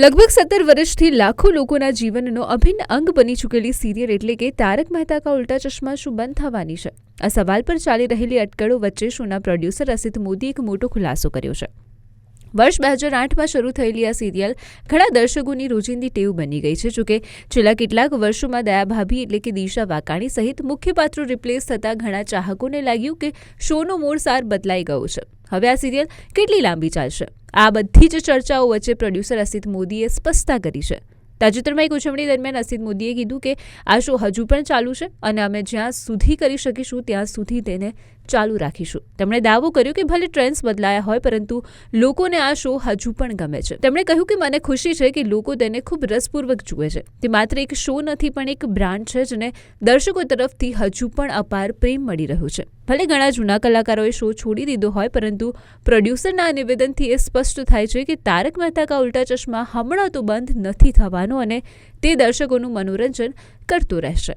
લગભગ સત્તર વર્ષથી લાખો લોકોના જીવનનો અભિન્ન અંગ બની ચૂકેલી સિરિયલ એટલે કે તારક મહેતા કા ઉલ્ટા ચશ્મા શું બંધ થવાની છે? આ સવાલ પર ચાલી રહેલી અટકળો વચ્ચે શોના પ્રોડ્યુસર અસિત મોદીએ એક મોટો ખુલાસો કર્યો છે. વર્ષ બે હજાર આઠમાં શરૂ થયેલી આ સિરિયલ ઘણા દર્શકોની રોજિંદી ટેવ બની ગઈ છે, જોકે છેલ્લા કેટલાક વર્ષોમાં દયા ભાભી એટલે કે દિશા વાકાણી સહિત મુખ્ય પાત્રો રિપ્લેસ થતાં ઘણા ચાહકોને લાગ્યું કે શોનો મૂળ સાર બદલાઈ ગયો છે. હવે આ સિરિયલ કેટલી લાંબી ચાલશે? આ બધી જ ચર્ચાઓ વચ્ચે પ્રોડ્યુસર અસિત મોદીએ સ્પષ્ટતા કરી છે. તાજેતરમાં એક ઉજવણી દરમિયાન અસિત મોદીએ કીધું કે, આ શો હજુ પણ ચાલુ છે અને અમે જ્યાં સુધી કરી શકીશું, ત્યાં સુધી તેને ચાલુ રાખીશું. તેમણે દાવો કર્યો કે, ભલે ટ્રેન્ડ્સ બદલાયા હોય, પરંતુ લોકોને આ શો હજુ પણ ગમે છે. તેમણે કહ્યું કે, મને ખુશી છે કે લોકો તેને ખૂબ રસપૂર્વક જુએ છે. તે માત્ર એક શો નથી, પણ એક બ્રાન્ડ છે, જેને દર્શકો તરફથી હજુ પણ અપાર પ્રેમ મળી રહ્યો છે. ભલે ઘણા જૂના કલાકારોએ શો છોડી દીધો હોય, પરંતુ પ્રોડ્યુસરના નિવેદનથી એ સ્પષ્ટ થાય છે કે તારક મહેતા કા ઉલ્ટા ચશ્મા હમણાં તો બંધ નથી થવાનો અને તે દર્શકોનું મનોરંજન કરતું રહેશે.